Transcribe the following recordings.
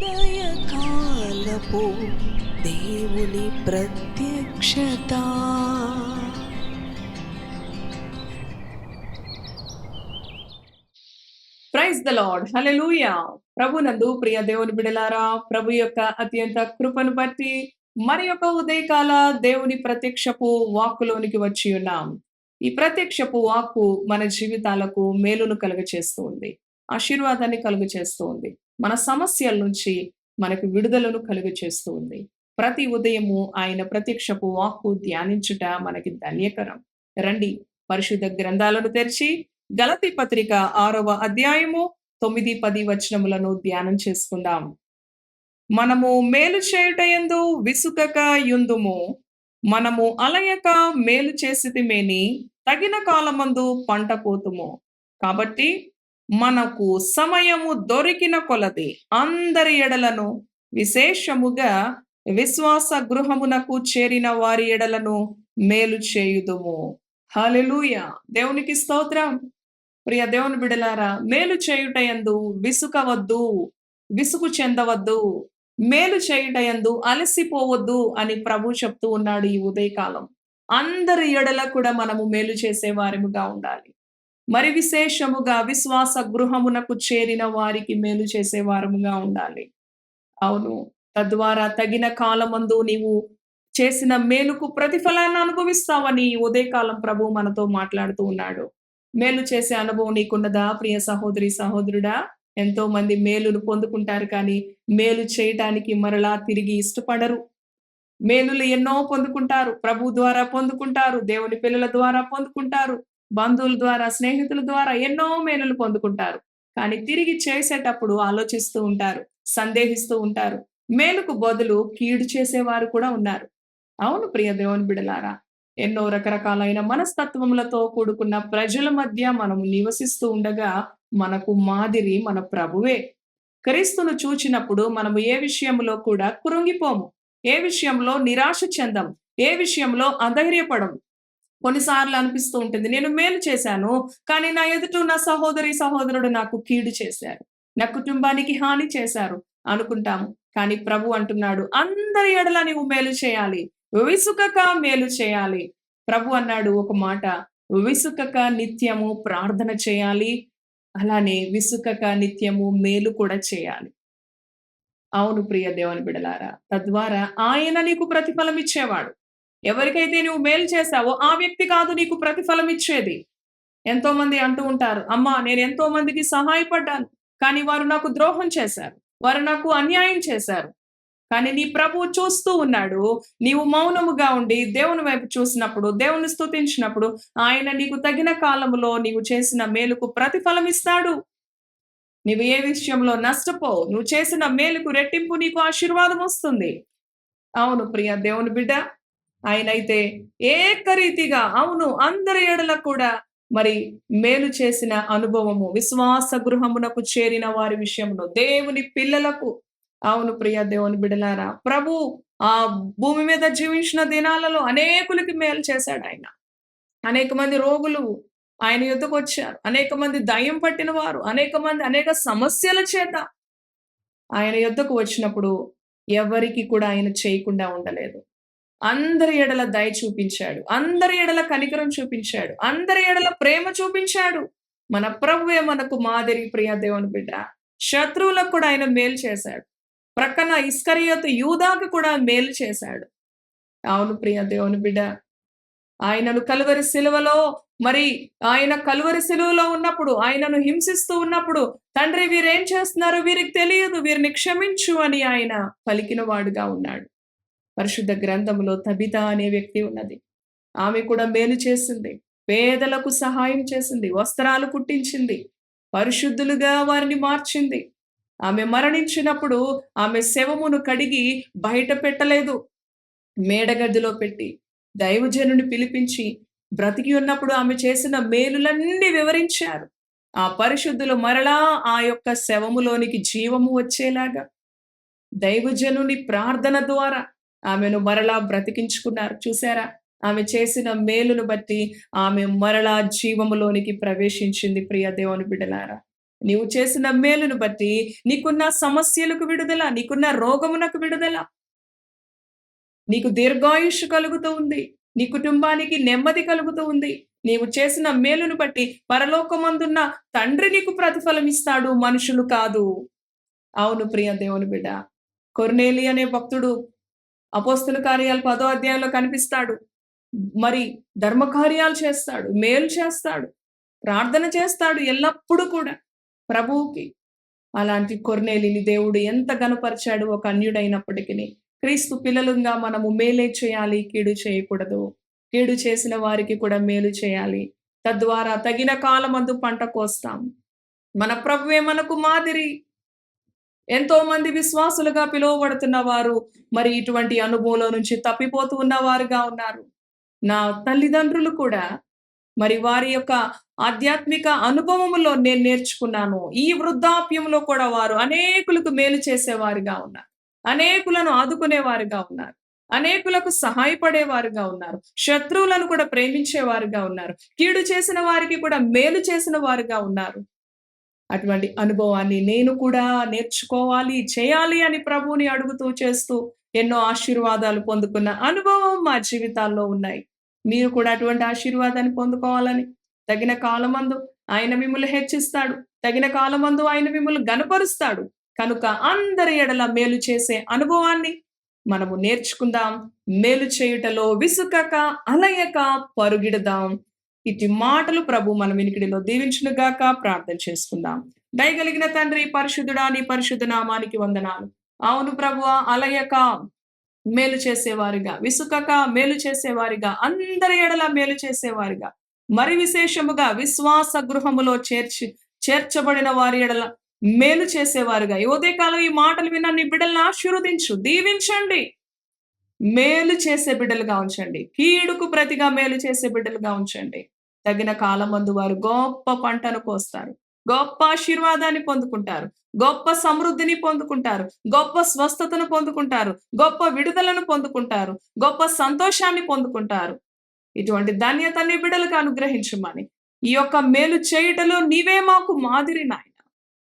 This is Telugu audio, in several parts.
ఉదయకాలపు దేవుని ప్రత్యక్షత. Praise the lord. ప్రభు ప్రభునందు ప్రియ దేవుని బిడలారా ప్రభు యొక్క అత్యంత కృపను బట్టి మరి యొక్క ఉదయకాల దేవుని ప్రత్యక్షపు వాక్కులోనికి వచ్చి ఉన్నాం. ఈ ప్రత్యక్షపు వాక్కు మన జీవితాలకు మేలును కలుగ చేస్తూ ఉంది. ఆశీర్వాదాన్ని కలుగ చేస్తూ ఉంది. మన సమస్యల నుంచి మనకు విడుదలను కలుగు చేస్తూ ఉంది. ప్రతి ఉదయము ఆయన ప్రత్యక్షపు వాక్కు ధ్యానించుట మనకి ధన్యకరం. రండి పరిశుద్ధ గ్రంథాలను తెరిచి గలతి పత్రిక ఆరవ అధ్యాయము తొమ్మిది పది వచనములను ధ్యానం చేసుకుందాం. మనము మేలు చేయుట యందు విసుకక యుందుము. మనము అలయక మేలు చేసితిమేని తగిన కాలమందు పంట కోతుము కాబట్టి మనకు సమయము దొరికిన కొలది అందరి ఎడలను విశేషముగా విశ్వాస గృహమునకు చేరిన వారి ఎడలను మేలు చేయుదుము. హలెలూయ దేవునికి స్తోత్రం. ప్రియ దేవుని బిడలారా మేలు చేయుటయందు విసుకవద్దు విసుగు చెందవద్దు మేలు చేయుటయందు అలసిపోవద్దు అని ప్రభు చెప్తూ ఉన్నాడు ఈ ఉదయకాలం. అందరి ఎడల కూడా మనము మేలు చేసే వారిముగా ఉండాలి. మరి విశేషముగా విశ్వాస గృహమునకు చేరిన వారికి మేలు చేసే వారముగా ఉండాలి. అవును. తద్వారా తగిన కాలమందు నీవు చేసిన మేలుకు ప్రతిఫలాన్ని అనుభవిస్తావని ఉదయకాలం ప్రభు మనతో మాట్లాడుతూ ఉన్నాడు. మేలు చేసే అనుభవం నీకున్నదా? ప్రియ సహోదరి సహోదరుడా? ఎంతో మంది మేలును పొందుకుంటారు కానీ మేలు చేయటానికి మరలా తిరిగి ఇష్టపడరు. మేలులు ఎన్నో పొందుకుంటారు. ప్రభు ద్వారా పొందుకుంటారు. దేవుని పిల్లల ద్వారా పొందుకుంటారు. బంధువుల ద్వారా స్నేహితుల ద్వారా ఎన్నో మేలులు పొందుకుంటారు. కానీ తిరిగి చేసేటప్పుడు ఆలోచిస్తూ ఉంటారు సందేహిస్తూ ఉంటారు. మేలుకు బదులు కీడు చేసేవారు కూడా ఉన్నారు. అవును ప్రియ దేవుని బిడలారా ఎన్నో రకరకాలైన మనస్తత్వములతో కూడుకున్న ప్రజల మధ్య మనము నివసిస్తూ ఉండగా మనకు మాదిరి మన ప్రభువే. క్రీస్తును చూచినప్పుడు మనము ఏ విషయంలో కూడా కృంగిపోము ఏ విషయంలో నిరాశ చెందం ఏ విషయంలో అధైర్యపడము. కొన్నిసార్లు అనిపిస్తూ ఉంటుంది. నేను మేలు చేశాను కానీ నా ఎదుట నా సహోదరి సహోదరుడు నాకు కీడు చేశారు. నా కుటుంబానికి హాని చేశారు అనుకుంటాము. కానీ ప్రభు అంటున్నాడు అందరి ఎడల నీవు మేలు చేయాలి. విసుకక మేలు చేయాలి. ప్రభు అన్నాడు ఒక మాట విసుకక నిత్యము ప్రార్థన చేయాలి అలానే విసుకక నిత్యము మేలు కూడా చేయాలి. అవును ప్రియ దేవుని బిడలారా తద్వారా ఆయన నీకు ప్రతిఫలం ఇచ్చేవాడు. ఎవరికైతే నువ్వు మేలు చేశావో ఆ వ్యక్తి కాదు నీకు ప్రతిఫలం ఇచ్చేది. ఎంతో మంది అంటూ ఉంటారు అమ్మా నేను ఎంతో మందికి సహాయపడ్డాను కానీ వారు నాకు ద్రోహం చేశారు వారు నాకు అన్యాయం చేశారు. కానీ నీ ప్రభువు చూస్తూ ఉన్నాడు నీవు మౌనముగా ఉండి దేవుని వైపు చూసినప్పుడు దేవుని స్తుతించినప్పుడు ఆయన నీకు తగిన కాలంలో నీవు చేసిన మేలుకు ప్రతిఫలం ఇస్తాడు. నీవు ఏ విషయంలో నష్టపో నువ్వు చేసిన మేలుకు రెట్టింపు నీకు ఆశీర్వాదం వస్తుంది. అవును ప్రియ దేవుని బిడ్డ ఆయనైతే ఏకరీతిగా అవును అందరి ఏడల కూడా మరి మేలు చేసిన అనుభవము విశ్వాస గృహమునకు చేరిన వారి విషయంలో దేవుని పిల్లలకు. అవును ప్రియ దేవుని బిడలారా ప్రభు ఆ భూమి మీద జీవించిన దినాలలో అనేకులకి మేలు చేశాడు ఆయన. అనేక మంది రోగులు ఆయన యుద్ధకు వచ్చారు. అనేక మంది దయ్యం పట్టిన వారు అనేక మంది అనేక సమస్యల చేత ఆయన యుద్ధకు వచ్చినప్పుడు ఎవరికి కూడా ఆయన చేయకుండా ఉండలేదు. అందరి ఎడల దయ చూపించాడు. అందరి ఎడల కనికరం చూపించాడు. అందరి ఎడల ప్రేమ చూపించాడు. మన ప్రభువే మనకు మాదిరి ప్రియ దేవుని బిడ్డ. శత్రువులకు కూడా ఆయన మేలు చేశాడు. ప్రక్కన ఇస్కరియోతు యూదాకు కూడా మేలు చేశాడు. అవును ప్రియ దేవుని బిడ్డ. ఆయనను కలువరి సిలువలో మరి ఆయన కలువరి సిలువలో ఉన్నప్పుడు ఆయనను హింసిస్తూ ఉన్నప్పుడు తండ్రి వీరేం చేస్తున్నారు? వీరికి తెలియదు. వీరిని క్షమించు అని ఆయన పలికిన వాడుగా ఉన్నాడు. పరిశుద్ధ గ్రంథంలో తబిత అనే వ్యక్తి ఉన్నది. ఆమె కూడా మేలు చేసింది. పేదలకు సహాయం చేసింది. వస్త్రాలు కుట్టించింది. పరిశుద్ధులుగా వారిని మార్చింది. ఆమె మరణించినప్పుడు ఆమె శవమును కడిగి బయట పెట్టలేదు. మేడగదిలో పెట్టి దైవజనుని పిలిపించి బ్రతికి ఉన్నప్పుడు ఆమె చేసిన మేలులన్నీ వివరించారు. ఆ పరిశుద్ధులు మరలా ఆ యొక్క శవములోనికి జీవము వచ్చేలాగా. దైవజనుని ప్రార్థన ద్వారా ఆమెను మరలా బ్రతికించుకున్నారు. చూసారా ఆమె చేసిన మేలును బట్టి ఆమె మరలా జీవములోనికి ప్రవేశించింది ప్రియ దేవుని బిడలారా నీవు చేసిన మేలును బట్టి నీకున్న సమస్యలకు విడుదల నీకున్న రోగమునకు విడుదల. నీకు దీర్ఘాయుష్ కలుగుతూ ఉంది. నీ కుటుంబానికి నెమ్మది కలుగుతూ ఉంది. నీవు చేసిన మేలును బట్టి పరలోకమందున్న తండ్రి నీకు ప్రతిఫలం ఇస్తాడు మనుషులు కాదు. అవును ప్రియ దేవుని బిడ్డ. కొర్నేలి అనే భక్తుడు అపోస్తుల కార్యాలు పదో అధ్యాయంలో కనిపిస్తాడు. మరి ధర్మ కార్యాలు చేస్తాడు మేలు చేస్తాడు ప్రార్థన చేస్తాడు ఎల్లప్పుడూ కూడా ప్రభువుకి. అలాంటి కొర్నేలిని దేవుడు ఎంత గనపరిచాడు ఒక అన్యుడైనప్పటికీ క్రీస్తు పిల్లలుగా మనము మేలే చేయాలి కీడు చేయకూడదు. కీడు చేసిన వారికి కూడా మేలు చేయాలి. తద్వారా తగిన కాలమందు పంట కోస్తాం. మన ప్రభువే మనకు మాదిరి. ఎంతో మంది విశ్వాసులుగా పిలువబడుతున్న వారు మరి ఇటువంటి అనుభవంలో నుంచి తప్పిపోతూ ఉన్నవారుగా ఉన్నారు. నా తల్లిదండ్రులు కూడా మరి వారి యొక్క ఆధ్యాత్మిక అనుభవములో నేను నేర్చుకున్నాను. ఈ వృద్ధాప్యంలో కూడా వారు అనేకులకు మేలు చేసేవారుగా ఉన్నారు. అనేకులను ఆదుకునేవారుగా ఉన్నారు. అనేకులకు సహాయపడేవారుగా ఉన్నారు. శత్రువులను కూడా ప్రేమించేవారుగా ఉన్నారు. కీడు చేసిన వారికి కూడా మేలు చేసిన వారుగా ఉన్నారు. అటువంటి అనుభవాన్ని నేను కూడా నేర్చుకోవాలి చేయాలి అని ప్రభువుని అడుగుతూ చేస్తూ ఎన్నో ఆశీర్వాదాలు పొందుకున్న అనుభవం మా జీవితాల్లో ఉన్నాయి. మీరు కూడా అటువంటి ఆశీర్వాదాన్ని పొందుకోవాలని తగిన కాలమందు ఆయన మిమ్మల్ని హెచ్చిస్తాడు. తగిన కాలమందు ఆయన మిమ్మల్ని గనపరుస్తాడు కనుక అందరి ఎడల మేలు చేసే అనుభవాన్ని మనము నేర్చుకుందాం. మేలు చేయుటలో విసుకక అలయక పరుగిడదాం. ఇటు మాటలు ప్రభు మన వినికిడిలో దీవించునుగాక ప్రార్థన చేసుకుందాం. దయగలిగిన తండ్రి పరిశుద్ధుడా నీ పరిశుద్ధ నామానికి వందనాలు. అవును ప్రభు అలయక మేలు చేసేవారిగా విసుకక మేలు చేసేవారిగా అందరి ఎడల మేలు చేసేవారిగా మరి విశేషముగా విశ్వాస గృహములో చేర్చి చేర్చబడిన వారి ఎడల మేలు చేసేవారుగా. ఈ ఉదయకాలం ఈ మాటలు విన్న నీ బిడ్డలను ఆశీర్వదించు దీవించండి. మేలు చేసే బిడ్డలుగా ఉంచండి. కీడుకు ప్రతిగా మేలు చేసే బిడ్డలుగా ఉంచండి. తగిన కాలమందు వారు గొప్ప పంటను కోస్తారు. గొప్ప ఆశీర్వాదాన్ని పొందుకుంటారు. గొప్ప సమృద్ధిని పొందుకుంటారు. గొప్ప స్వస్థతను పొందుకుంటారు. గొప్ప విడుదలను పొందుకుంటారు. గొప్ప సంతోషాన్ని పొందుకుంటారు. ఇటువంటి ధన్యతని బిడ్డలకు అనుగ్రహించమని ఈ యొక్క మేలు చేయటలో నీవే మాకు మాదిరి నాయన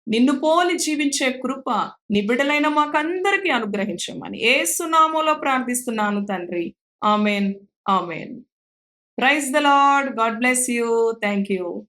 నిన్ను పోలి జీవించే కృప నీ బిడ్డలైన మాకందరికీ అనుగ్రహించమని ఏ సునామోలో ప్రార్థిస్తున్నాను తండ్రి. Amen. Amen. Praise the Lord. God bless you. Thank you